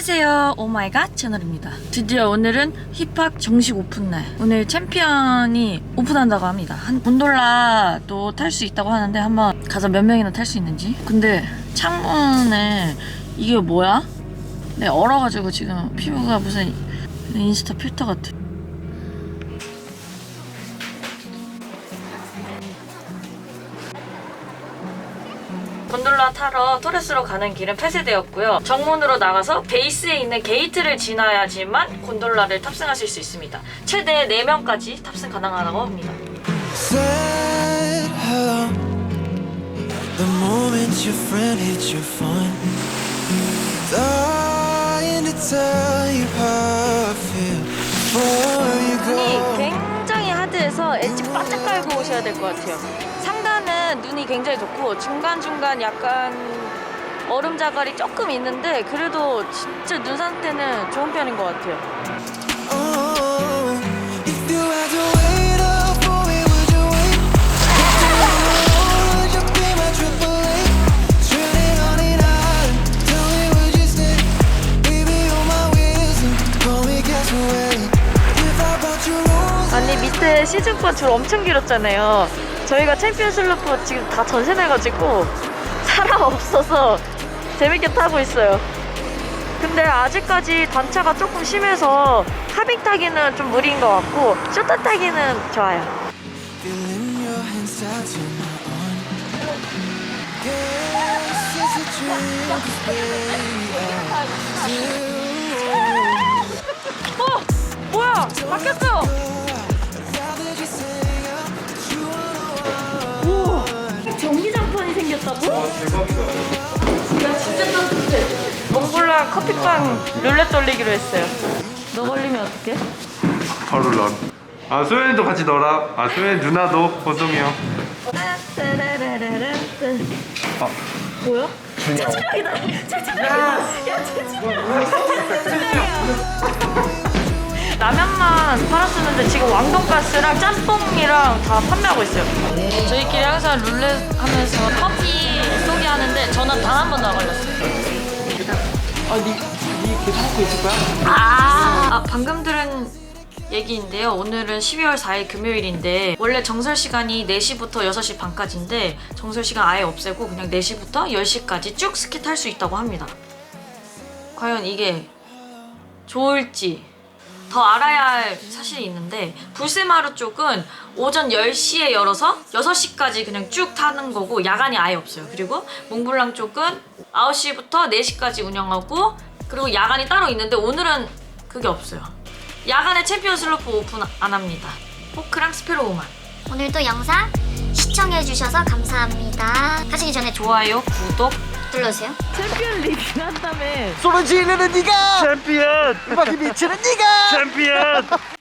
안녕하세요. 오마이갓 채널입니다. 드디어 오늘은 힙합 정식 오픈날. 오늘 챔피언이 오픈한다고 합니다. 한 곤돌라도 탈 수 있다고 하는데 한번 가서 몇 명이나 탈 수 있는지. 근데 창문에 이게 뭐야? 네 얼어가지고 지금 피부가 무슨 인스타 필터 같아 곤돌라 타러 토레스로 가는 길은 폐쇄되었고요. 정문으로 나가서 베이스에 있는 게이트를 지나야지만 곤돌라를 탑승하실 수 있습니다. 최대 4명까지 탑승 가능하다고 합니다. 굉장히 하드해서 엣지 바짝 깔고 오셔야 될 것 같아요. 상단은 눈이 굉장히 좋고 중간중간 약간 얼음 자갈이 조금 있는데 그래도 진짜 눈 상태는 좋은 편인 것 같아요. Oh, 아니 밑에 시즌권 줄 엄청 길었잖아요. 저희가 챔피언 슬로프 지금 다 전세내가지고 사람 없어서 재밌게 타고 있어요. 근데 아직까지 단차가 조금 심해서 하빙 타기는 좀 무리인 것 같고 쇼트 타기는 좋아요. 몽골라 커피빵 룰렛 돌리기로 했어요. 너 걸리면 어떡해? 바로 런. 아 소연이도 같이 넣어라. 아 소연 누나도 호동이 형. 아. 뭐야? 야 최준영. 라면만 팔았었는데 지금 왕돈가스랑 짬뽕이랑 다 판매하고 있어요. 저희끼리 항상 룰렛 하면서 저는 단 한 번도 안 걸렸어요. 아 니 니 계속 먹고 있을 거야? 아, 아, 방금 들은 얘기인데요. 오늘은 12월 4일 금요일인데 원래 정설 시간이 4시부터 6시 반까지인데 정설 시간 아예 없애고 그냥 4시부터 10시까지 쭉 스키 탈 수 있다고 합니다. 과연 이게 좋을지 더 알아야 할 사실이 있는데 불세마루 쪽은 오전 10시에 열어서 6시까지 그냥 쭉 타는 거고 야간이 아예 없어요. 그리고 몽블랑 쪽은 9시부터 4시까지 운영하고 그리고 야간이 따로 있는데 오늘은 그게 없어요. 야간에 챔피언 슬로프 오픈 안 합니다. 포크랑 스페로우만. 오늘도 영상 시청해주셔서 감사합니다. 하시기 전에 좋아요, 구독. 눌러주세요. 챔피언 리그 한다며. 소리 지르는 네가 챔피언. 음악이 미치는 네가 챔피언.